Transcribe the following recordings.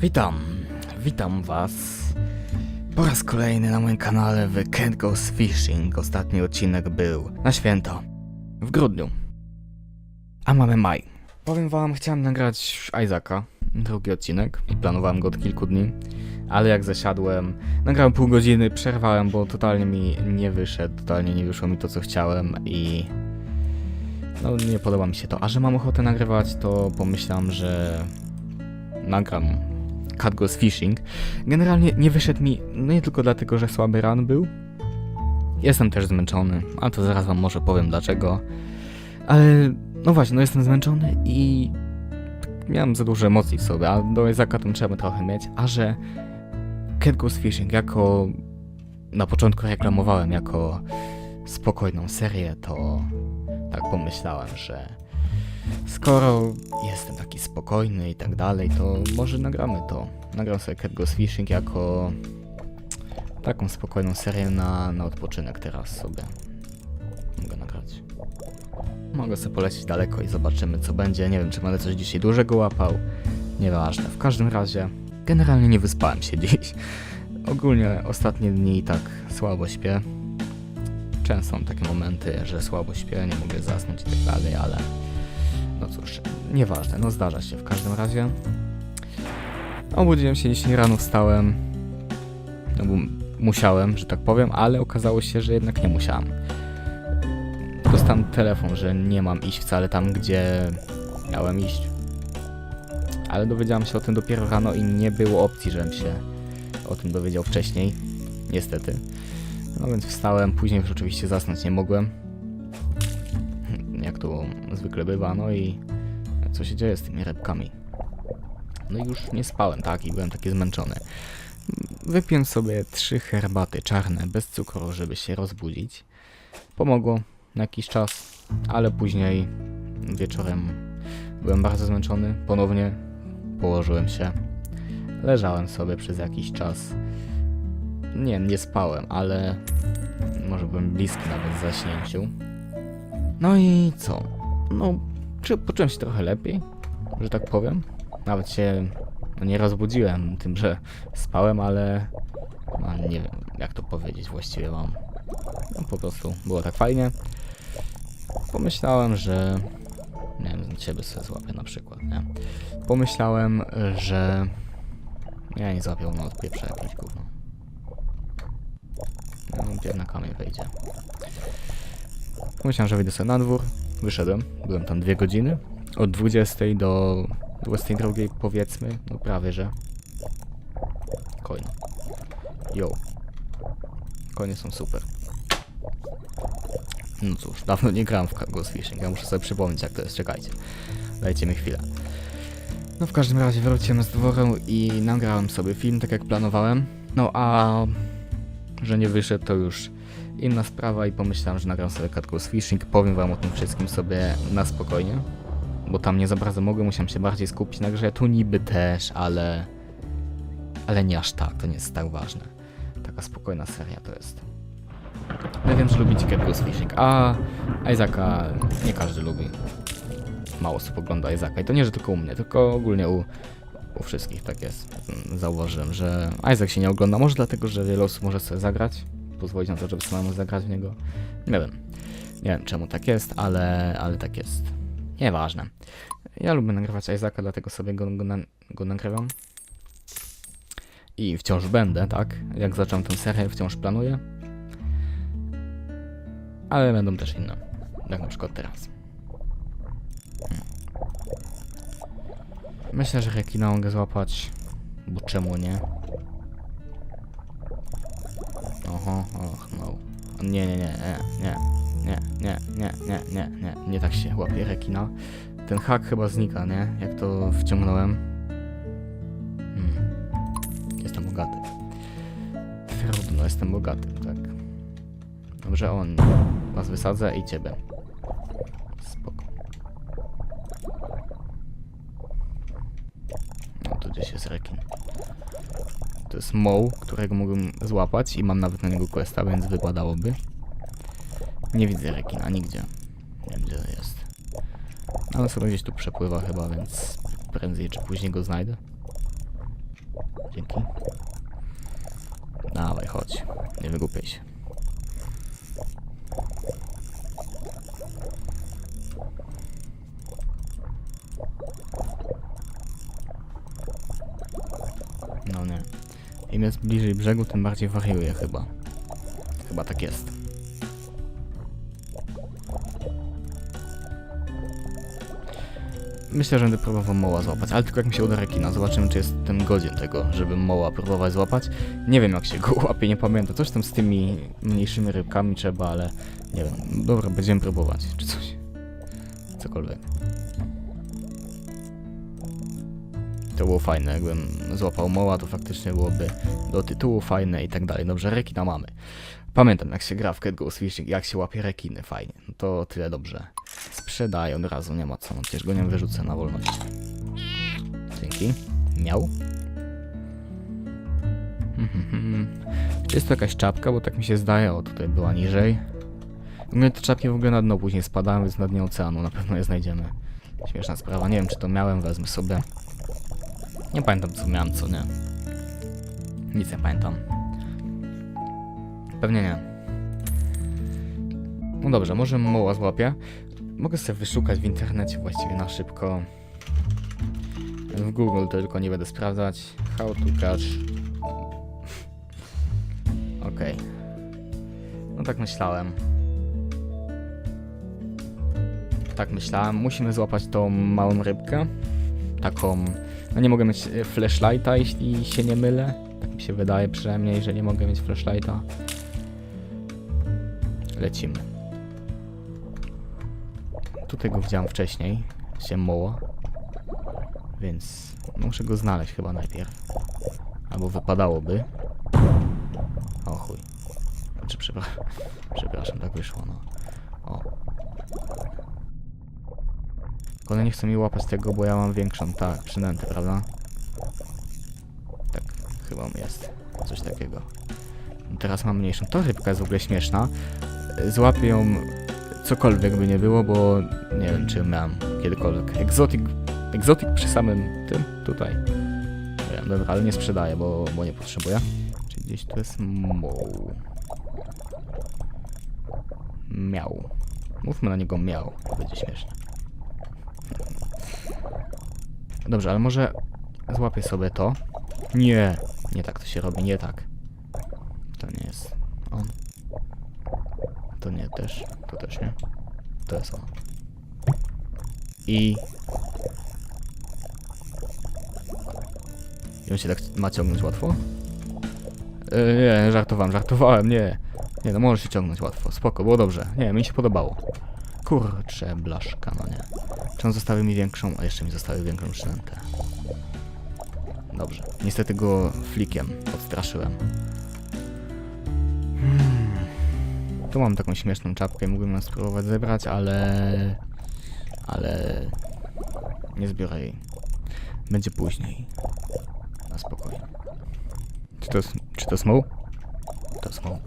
Witam, witam was. Po raz kolejny na moim kanale w Can't Goes Fishing. Ostatni odcinek był na święto, w grudniu, a mamy maj. Powiem wam, chciałem nagrać Isaaca, drugi odcinek. I planowałem go od kilku dni, ale jak zasiadłem, nagrałem pół godziny, przerwałem, bo totalnie mi nie wyszedł, totalnie nie wyszło mi to co chciałem. I no nie podoba mi się to. A że mam ochotę nagrywać, to pomyślałem, że nagram Cat Goes Fishing. Generalnie nie wyszedł mi, no nie tylko dlatego, że słaby ran był. Jestem też zmęczony, a to zaraz wam może powiem dlaczego. Ale no właśnie, no jestem zmęczony i miałem za dużo emocji w sobie, a do Izaka trzeba trochę mieć, a że Cat Goes Fishing jako na początku reklamowałem jako spokojną serię, to tak pomyślałem, że skoro jestem taki spokojny i tak dalej, to może nagramy to. Nagram sobie Cat Goes Fishing jako taką spokojną serię na, na odpoczynek teraz sobie. Mogę nagrać. Mogę sobie polecieć daleko i zobaczymy co będzie. Nie wiem czy będę coś dzisiaj dużego łapał. Nieważne. W każdym razie generalnie nie wyspałem się dziś. Ogólnie ostatnie dni i tak słabo śpię. Często mam takie momenty, że słabo śpię, nie mogę zasnąć i tak dalej, ale cóż, nieważne, no zdarza się w każdym razie. Obudziłem się dzisiaj rano, wstałem, no bo musiałem, że tak powiem, ale okazało się, że jednak nie musiałem. Dostałem telefon, że nie mam iść wcale tam, gdzie miałem iść. Ale dowiedziałem się o tym dopiero rano i nie było opcji, żebym się o tym dowiedział wcześniej. Niestety. No więc wstałem, później już oczywiście zasnąć nie mogłem. Jak to zwykle bywa, no i co się dzieje z tymi rybkami? No i już nie spałem, tak, i byłem taki zmęczony. Wypiłem sobie trzy herbaty czarne bez cukru, żeby się rozbudzić. Pomogło na jakiś czas, ale później wieczorem byłem bardzo zmęczony. Ponownie położyłem się. Leżałem sobie przez jakiś czas. Nie, nie spałem, ale może byłem bliski nawet zaśnięciu. No i co? No, czy poczułem się trochę lepiej, że tak powiem. Nawet się no, nie rozbudziłem tym, że spałem, ale no, nie wiem, jak to powiedzieć właściwie wam. No, po prostu było tak fajnie. Pomyślałem, że nie wiem, ciebie sobie złapię na przykład, nie? Pomyślałem, że ja nie złapią, no od pieprza jakieś gówno. No, na kamień wejdzie. Pomyślałem, że wyjdę sobie na dwór. Wyszedłem. Byłem tam dwie godziny. Od 20 do 22 powiedzmy. No prawie, że. Coin. Yo. Konie są super. No cóż, dawno nie grałem w Ghost Fishing. Ja muszę sobie przypomnieć jak to jest. Czekajcie. Dajcie mi chwilę. No w każdym razie wróciłem z dworu i nagrałem sobie film tak jak planowałem. No a że nie wyszedł to już inna sprawa i pomyślałem, że nagram sobie Cat Fishing, powiem wam o tym wszystkim sobie na spokojnie, bo tam nie za bardzo mogę, musiałem się bardziej skupić na grze, tu niby też, ale ale nie aż tak, to nie jest tak ważne. Taka spokojna seria to jest. Ja wiem, że lubicie Cat Fishing, a Isaaca nie każdy lubi. Mało osób ogląda Isaaca i to nie, że tylko u mnie, tylko ogólnie u, u wszystkich tak jest. Zauważyłem, że Isaac się nie ogląda, może dlatego, że wiele osób może sobie zagrać, pozwolić na to, żeby samemu zagrać w niego. Nie wiem. Nie wiem czemu tak jest, ale, ale tak jest. Nieważne. Ja lubię nagrywać Isaaca, dlatego sobie go, go, na, go nagrywam. I wciąż będę, tak? Jak zacząłem tę serię, wciąż planuję. Ale będą też inne. Jak na przykład teraz. Myślę, że rekina mogę złapać. Bo czemu nie? Oho, och, no. Nie, nie, nie, nie, nie, nie, nie, nie, nie, nie, nie tak się łapie rekina. Ten hak chyba znika, nie? Jak to wciągnąłem. Hmm. Jestem bogaty. Trudno, jestem bogaty, tak. Dobrze, on. Was wysadzę i ciebie. Spoko. No tu gdzieś jest rekin. To jest Moł, którego mógłbym złapać i mam nawet na niego questa, więc wypadałoby. Nie widzę rekina nigdzie. Nie wiem gdzie jest. Ale sobie gdzieś tu przepływa chyba, więc prędzej czy później go znajdę. Dzięki. Dawaj, chodź. Nie wygłupiaj się. No nie. Im jest bliżej brzegu, tym bardziej wariuje chyba. Chyba tak jest. Myślę, że będę próbował moła złapać, ale tylko jak mi się uda rekina. Zobaczymy, czy jestem godzien tego, żeby moła próbować złapać. Nie wiem, jak się go łapie, nie pamiętam. Coś tam z tymi mniejszymi rybkami trzeba, ale nie wiem. Dobra, będziemy próbować, czy coś. Cokolwiek. To było fajne, jakbym złapał moła, to faktycznie byłoby do tytułu fajne i tak dalej. Dobrze, rekina mamy. Pamiętam, jak się gra w Cat Fishing, jak się łapie rekiny, fajnie. No to tyle dobrze. Sprzedaję od razu, nie ma co, no przecież go nie wyrzucę na wolność. Dzięki. Miał. Czy jest to jakaś czapka, bo tak mi się zdaje, o tutaj była niżej. Mnie te czapki w ogóle na dno później spadają, więc na dnie oceanu na pewno je znajdziemy. Śmieszna sprawa, nie wiem czy to miałem, wezmę sobie. Nie pamiętam co miałem, co nie. Nic nie pamiętam. Pewnie nie. No dobrze, może moła złapię. Mogę sobie wyszukać w internecie właściwie na szybko. W Google tylko nie będę sprawdzać. How to catch. Okej. No tak myślałem. Tak myślałem. Musimy złapać tą małą rybkę. Taką. No nie mogę mieć e, flashlighta, jeśli się nie mylę. Tak mi się wydaje przynajmniej, że nie mogę mieć flashlighta. Lecimy. Tutaj go widziałem wcześniej. Się moła. Więc muszę go znaleźć chyba najpierw. Albo wypadałoby. O chuj. Znaczy, przepraszam, przepraszam, tak wyszło, no. O. Tylko One nie chcą mi łapać tego, bo ja mam większą, tak, przynętę, prawda? Tak, chyba jest. Coś takiego. Teraz mam mniejszą. To rybka jest w ogóle śmieszna. Złapię ją cokolwiek by nie było, bo nie wiem, czy miałem kiedykolwiek. Egzotik, egzotik przy samym tym, tutaj. Wiem, dobra, ale nie sprzedaję, bo, bo nie potrzebuję. Czy gdzieś tu jest moł. Miał. Mówmy na niego miał, będzie śmieszne. Dobrze, ale może złapię sobie to. Nie, nie tak to się robi, nie tak. To nie jest on. To nie też, to też nie. To jest on. I... I on się tak ma ciągnąć łatwo? Yy, nie, żartowałem, żartowałem, nie. Nie, no może się ciągnąć łatwo, spoko, było dobrze. Nie, mi się podobało. Kurczę, blaszka, no nie. Czy on zostawił mi większą, a jeszcze mi zostawił większą przynętę. Dobrze. Niestety go flikiem odstraszyłem. Hmm. Tu mam taką śmieszną czapkę, mógłbym ją spróbować zebrać, ale... Ale... Nie zbiorę jej. Będzie później. Na spokojnie. Czy to. Czy to small? To small.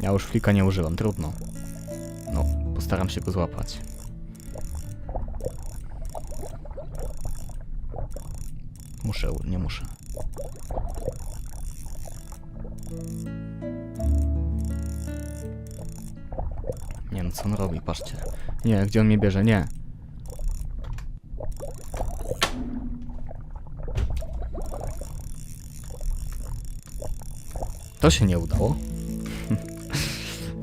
Ja już flika nie używam, trudno. No, postaram się go złapać. Muszę, nie muszę. Nie no, co on robi, patrzcie. Nie, gdzie on mnie bierze, nie. To się nie udało.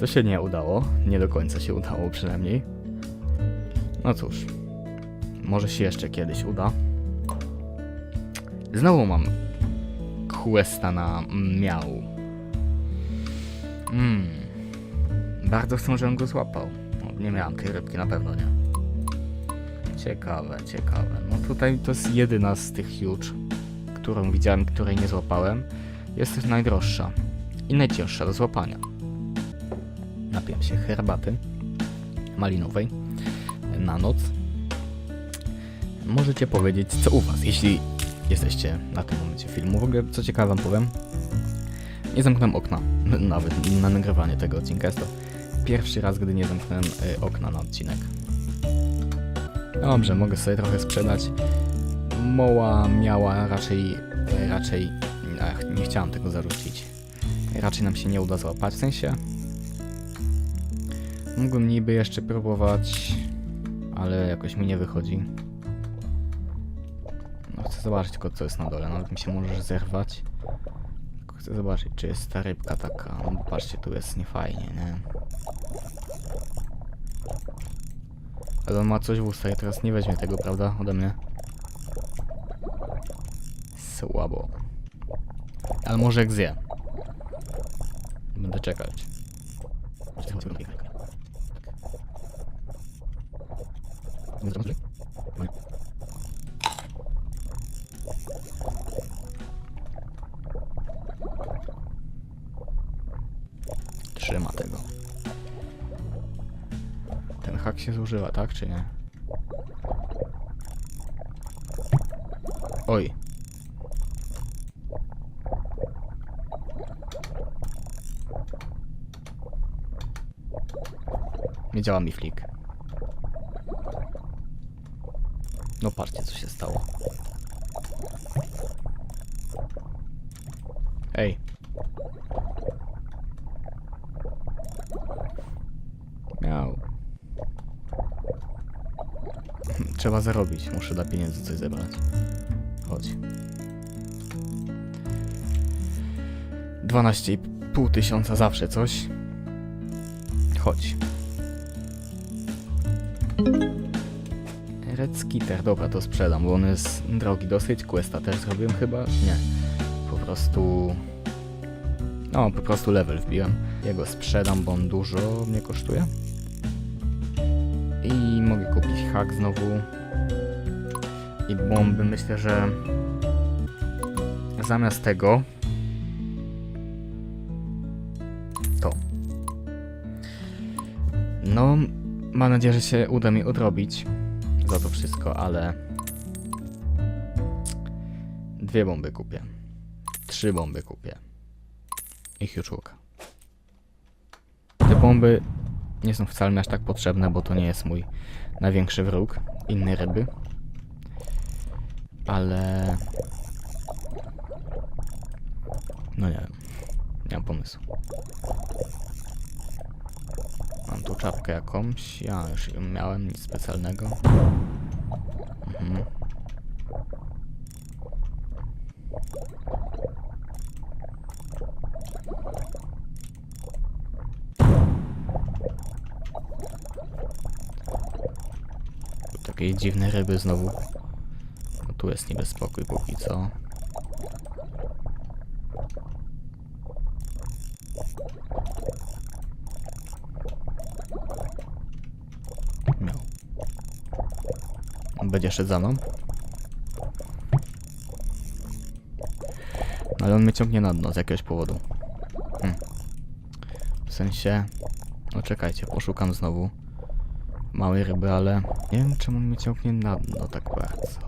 To się nie udało. Nie do końca się udało przynajmniej. No cóż. Może się jeszcze kiedyś uda. Znowu mam questa na miał. Mm. Bardzo chcę, żebym go złapał. No, nie miałem tej rybki, na pewno nie. Ciekawe, ciekawe. No tutaj to jest jedyna z tych huge, którą widziałem, której nie złapałem. Jest też najdroższa i najcięższa do złapania. Napiłem się herbaty malinowej na noc. Możecie powiedzieć, co u Was, jeśli jesteście na tym momencie filmu. W ogóle, co ciekawe wam powiem, nie zamknąłem okna, nawet na nagrywanie tego odcinka. Jest to pierwszy raz, gdy nie zamknąłem y, okna na odcinek. Dobrze, mogę sobie trochę sprzedać. Moła miała raczej, raczej, ach, nie chciałam tego zarzucić. Raczej nam się nie uda złapać, w sensie... Mógłbym niby jeszcze próbować, ale jakoś mi nie wychodzi. No chcę zobaczyć tylko co jest na dole, nawet mi się może zerwać. Tylko chcę zobaczyć czy jest ta rybka taka, no bo patrzcie tu jest niefajnie, nie? Ale on ma coś w ustach teraz nie weźmie tego, prawda? Ode mnie. Słabo. Ale może jak zje. Będę czekać. Trzyma tego. Ten hak się zużywa, tak czy nie? Oj. Nie działa mi flik. No patrzcie co się stało. Ej. Miał. Trzeba zarobić. Muszę dla pieniędzy coś zebrać. Chodź. 12,5 tysiąca zawsze coś. Chodź. Red Skitter, dobra, to sprzedam, bo on jest drogi dosyć. Questa też zrobiłem chyba? Nie. Po prostu... No, po prostu level wbiłem. Jego sprzedam, bo on dużo mnie kosztuje. I mogę kupić hak znowu. I bomby myślę, że zamiast tego to. No, mam nadzieję, że się uda mi odrobić to wszystko, ale dwie bomby kupię. Trzy bomby kupię. I huczulka. Te bomby nie są wcale aż tak potrzebne, bo to nie jest mój największy wróg. Inne ryby. Ale... No nie wiem. Nie mam pomysłu. Mam tu czapkę jakąś. Ja już ją miałem, nic specjalnego. Mhm. Takie dziwne ryby znowu. No tu jest niby spokój póki co. Miał. Będzie szedł za mną. No Ale on mnie ciągnie na dno z jakiegoś powodu. Hm. W sensie... No czekajcie, poszukam znowu małej ryby, ale nie wiem czemu on mnie ciągnie na dno tak bardzo.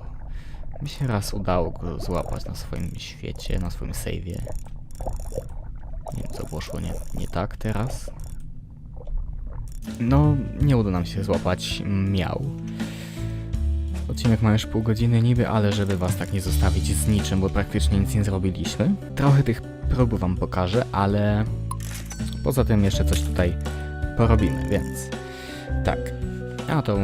Mi się raz udało go złapać na swoim świecie, na swoim save'ie. Nie wiem co poszło nie, nie tak teraz. No, nie uda nam się złapać miał. Odcinek ma już pół godziny niby, ale żeby was tak nie zostawić z niczym, bo praktycznie nic nie zrobiliśmy. Trochę tych prób wam pokażę, ale poza tym jeszcze coś tutaj porobimy, więc tak. Ja to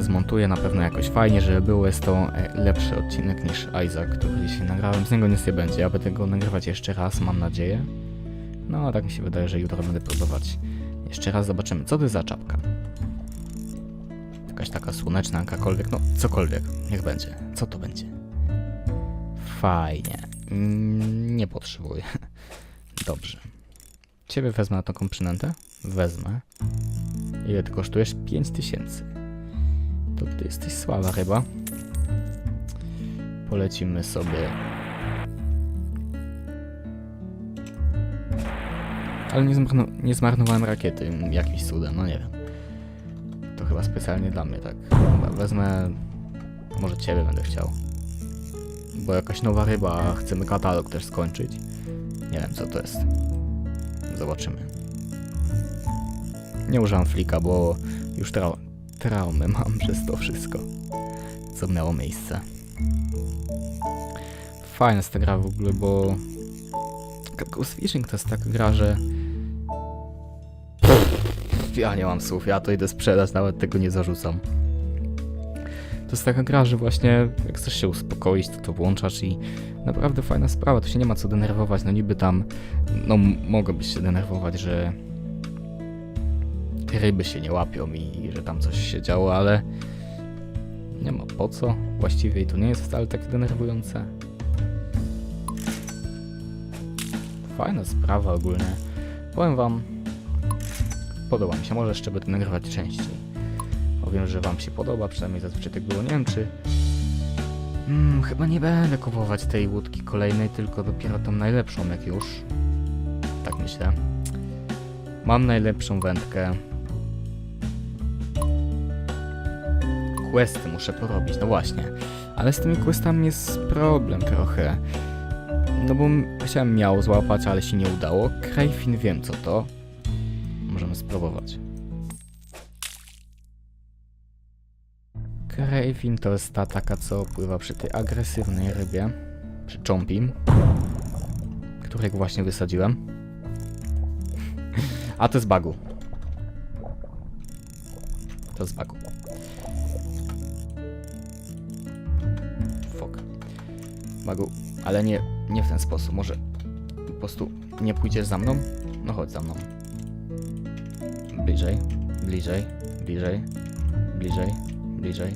zmontuję na pewno jakoś fajnie, żeby było. Jest to e, lepszy odcinek niż Isaac, który dzisiaj nagrałem. Z niego nic nie będzie. Ja będę go nagrywać jeszcze raz, mam nadzieję. No, tak mi się wydaje, że jutro będę próbować jeszcze raz. Zobaczymy, co to jest za czapka. Jakaś taka słoneczna, jakakolwiek, no cokolwiek, niech będzie. Co to będzie? Fajnie. Mm, Nie potrzebuję. Dobrze. Ciebie wezmę na taką przynętę? Wezmę. Ile ty kosztujesz? 5000. To ty jesteś słaba chyba. Polecimy sobie. Ale nie, zmarno nie zmarnowałem rakiety jakimś cudem, no nie wiem. Chyba specjalnie dla mnie, tak. Wezmę... Może ciebie będę chciał. Bo jakaś nowa ryba, chcemy katalog też skończyć. Nie wiem co to jest. Zobaczymy. Nie używam flika, bo już tra traumę mam przez to wszystko, co miało miejsce. Fajna jest ta gra w ogóle, bo Ghost Fishing to jest taka gra, że ja nie mam słów, ja to idę sprzedać, nawet tego nie zarzucam. To jest taka gra, że właśnie jak chcesz się uspokoić, to to włączasz i naprawdę fajna sprawa, tu się nie ma co denerwować, no niby tam, no m- mogłobyś się denerwować, że ryby się nie łapią i, i że tam coś się działo, ale nie ma po co, właściwie i to nie jest wcale takie denerwujące. Fajna sprawa ogólnie, powiem wam, podoba mi się, może jeszcze będę nagrywać częściej. Bo wiem, że wam się podoba, przynajmniej zazwyczaj tak było. Nie wiem, czy... Hmm, chyba nie będę kupować tej łódki kolejnej, tylko dopiero tą najlepszą, jak już. Tak myślę. Mam najlepszą wędkę. Questy muszę porobić, no właśnie. Ale z tymi questami jest problem trochę. No bo chciałem miał złapać, ale się nie udało. Krajfin wiem co to. Możemy spróbować. Crayfin to jest ta taka, co pływa przy tej agresywnej rybie, przy chompim, którego właśnie wysadziłem. A to jest bagu. To jest bagu. Fok. Bagu, ale nie, nie w ten sposób. Może po prostu nie pójdziesz za mną? No chodź za mną. Bliżej, bliżej, bliżej, bliżej, bliżej,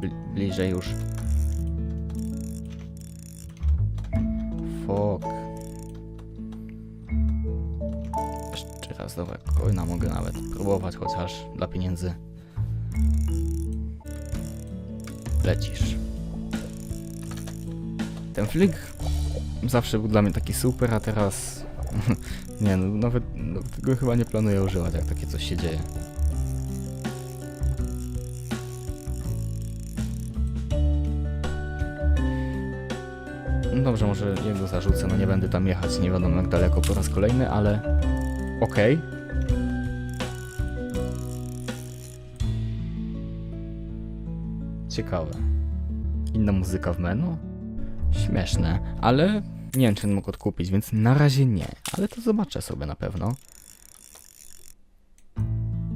bli- bliżej już. Fok. Jeszcze raz, dobra, coina mogę nawet próbować, chociaż dla pieniędzy. Lecisz. Ten flick zawsze był dla mnie taki super, a teraz... nie no, nawet no, tego chyba nie planuję używać, jak takie coś się dzieje. No dobrze, może jego zarzucę, no nie będę tam jechać, nie wiadomo jak daleko po raz kolejny, ale okej. Ciekawe. Inna muzyka w menu? Śmieszne, ale nie wiem czy mógł odkupić, więc na razie nie, ale to zobaczę sobie na pewno.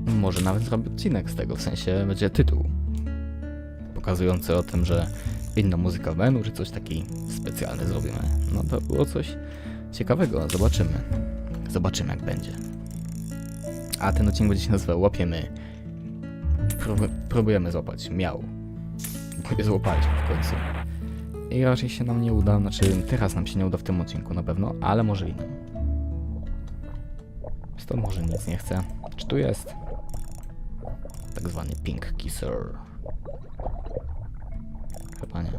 Może nawet zrobię odcinek z tego, w sensie będzie tytuł pokazujący o tym, że inna muzyka w menu, czy coś taki specjalny zrobimy. No to było coś ciekawego, zobaczymy. Zobaczymy jak będzie. A ten odcinek będzie się nazywał Łapiemy. Prób- próbujemy złapać miał. Je złapaliśmy w końcu. I raczej się nam nie uda, znaczy teraz nam się nie uda w tym odcinku na pewno, ale może innym. Stąd może nic nie chce. Czy tu jest? Tak zwany Pink Kisser. Chyba nie.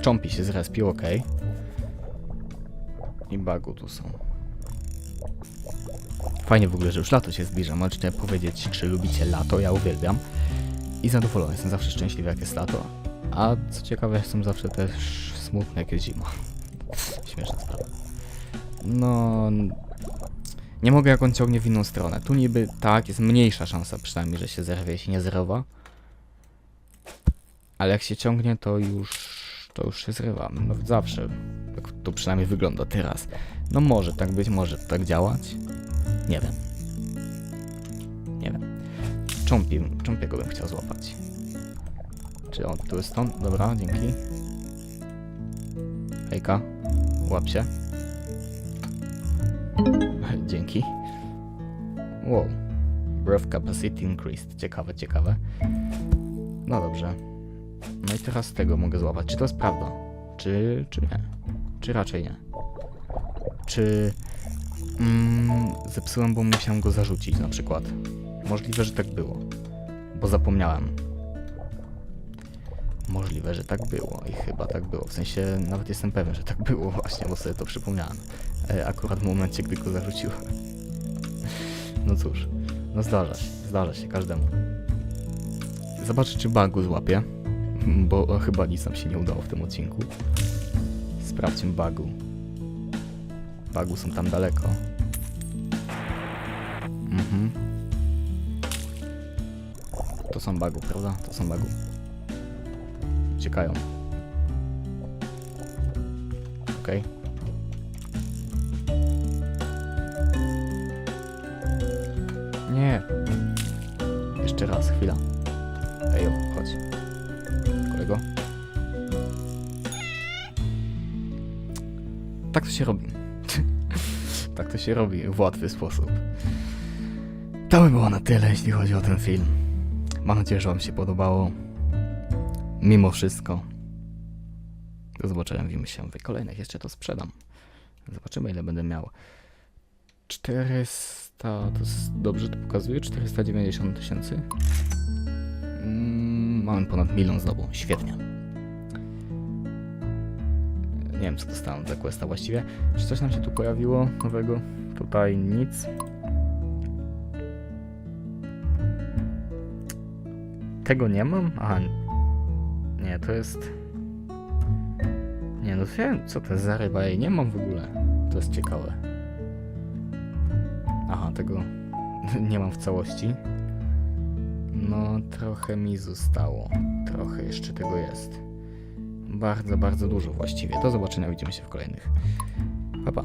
Cząpi się zrespił, ok. I bagu tu są. Fajnie w ogóle, że już lato się zbliża. Możecie powiedzieć, czy lubicie lato, ja uwielbiam. I zadowolony, jestem zawsze szczęśliwy jak jest lato. A co ciekawe, jestem zawsze też smutny jak jest zima. Śmieszna sprawa. No... Nie mogę jak on ciągnie w inną stronę. Tu niby tak, jest mniejsza szansa przynajmniej, że się zerwie, jeśli nie zerowa. Ale jak się ciągnie, to już to już się zrywa. No zawsze. Tak to przynajmniej wygląda teraz. No może tak być, może tak działać. Nie wiem. Cząpi, cząpiego bym chciał złapać. Czy on tu jest stąd? Dobra, dzięki. Hejka. Łap się. Dzięki. Wow. Breath capacity increased. Ciekawe, ciekawe. No dobrze. No i teraz tego mogę złapać. Czy to jest prawda? Czy, czy nie? Czy raczej nie? Czy mm, zepsułem, bo musiałem go zarzucić na przykład? Możliwe, że tak było. Bo zapomniałem. Możliwe, że tak było i chyba tak było. W sensie nawet jestem pewien, że tak było właśnie, bo sobie to przypomniałem. E, akurat w momencie, gdy go zarzuciłem. No cóż, no zdarza się, zdarza się każdemu. Zobaczę, czy bagu złapię, bo chyba nic nam się nie udało w tym odcinku. Sprawdźmy bagu. Bagu są tam daleko. Mhm. To są bugów, prawda? To są bugów. Uciekają. Okej. Nie. Jeszcze raz, chwila. Ejo, chodź. Kolego. Tak to się robi. tak to się robi w łatwy sposób. To by było na tyle, jeśli chodzi o ten film. Mam nadzieję, że Wam się podobało. Mimo wszystko. Do zobaczenia, widzimy się w kolejnych. Jeszcze to sprzedam. Zobaczymy, ile będę miał. 400, to jest, dobrze to pokazuje? 490 tysięcy? Mm, mamy ponad milion znowu, świetnie. Nie wiem, co dostałem za questa właściwie. Czy coś nam się tu pojawiło nowego? Tutaj nic. Tego nie mam? Aha. Nie, to jest... Nie, no wiem, co to jest za ryba, jej nie mam w ogóle. To jest ciekawe. Aha, tego nie mam w całości. No, trochę mi zostało. Trochę jeszcze tego jest. Bardzo, bardzo dużo właściwie. Do zobaczenia, widzimy się w kolejnych. Pa, pa.